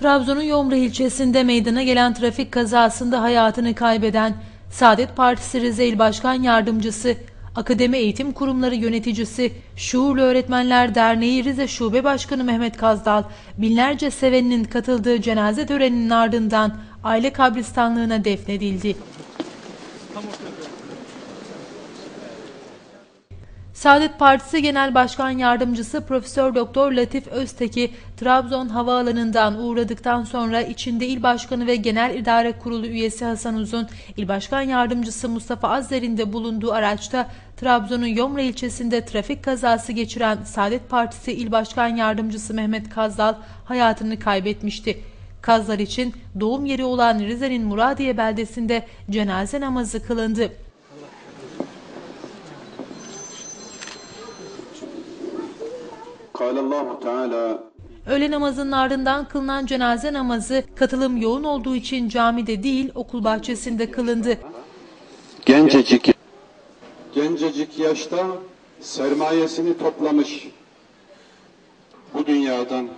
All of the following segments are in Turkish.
Trabzon'un Yomra ilçesinde meydana gelen trafik kazasında hayatını kaybeden Saadet Partisi Rize İl Başkan Yardımcısı, Akademi Eğitim Kurumları Yöneticisi, Şuurlu Öğretmenler Derneği Rize Şube Başkanı Mehmet Kazdal, binlerce seveninin katıldığı cenaze töreninin ardından aile kabristanlığına defnedildi. Saadet Partisi Genel Başkan Yardımcısı Profesör Doktor Latif Özteki Trabzon Havaalanı'ndan uğradıktan sonra içinde İl Başkanı ve Genel İdare Kurulu üyesi Hasan Uzun, İl Başkan Yardımcısı Mustafa Azzer'in de bulunduğu araçta Trabzon'un Yomra ilçesinde trafik kazası geçiren Saadet Partisi İl Başkan Yardımcısı Mehmet Kazdal hayatını kaybetmişti. Kazlar için doğum yeri olan Rize'nin Muradiye beldesinde cenaze namazı kılındı. Cealallahu Teala Öğle namazının ardından kılınan cenaze namazı katılım yoğun olduğu için camide değil okul bahçesinde kılındı. Gencecik gencecik yaşta sermayesini toplamış bu dünyadan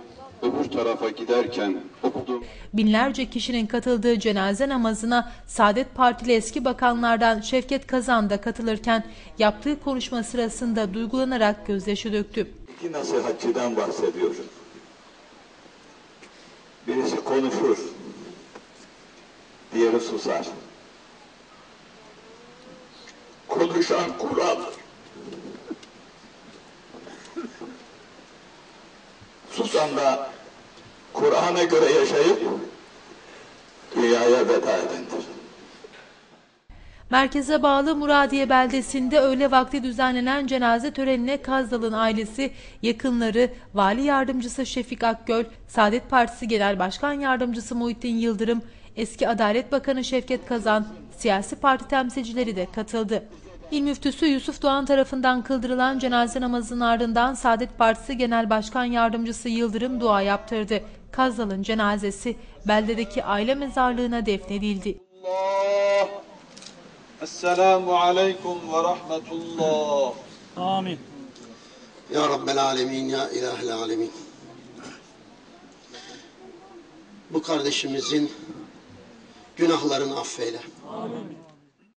öbür tarafa giderken okudum. Binlerce kişinin katıldığı cenaze namazına Saadet Partili eski bakanlardan Şevket Kazan da katılırken yaptığı konuşma sırasında duygulanarak gözyaşı döktü. İki nasihatçıdan bahsediyorum. Birisi konuşur, diğeri susar. Konuşan Kur'an'dır. Susan da Kur'an'a göre yaşayıp dünyaya veda edendir. Merkeze bağlı Muradiye beldesinde öğle vakti düzenlenen cenaze törenine Kazdal'ın ailesi, yakınları, Vali Yardımcısı Şefik Akgöl, Saadet Partisi Genel Başkan Yardımcısı Muhittin Yıldırım, eski Adalet Bakanı Şevket Kazan, siyasi parti temsilcileri de katıldı. İl Müftüsü Yusuf Doğan tarafından kıldırılan cenaze namazının ardından Saadet Partisi Genel Başkan Yardımcısı Yıldırım dua yaptırdı. Kazdal'ın cenazesi beldedeki aile mezarlığına defnedildi. Esselamu aleyküm ve rahmetullah. Amin. Ya Rabbel alemin, ya ilahel alemin. Bu kardeşimizin günahlarını affeyle. Amin.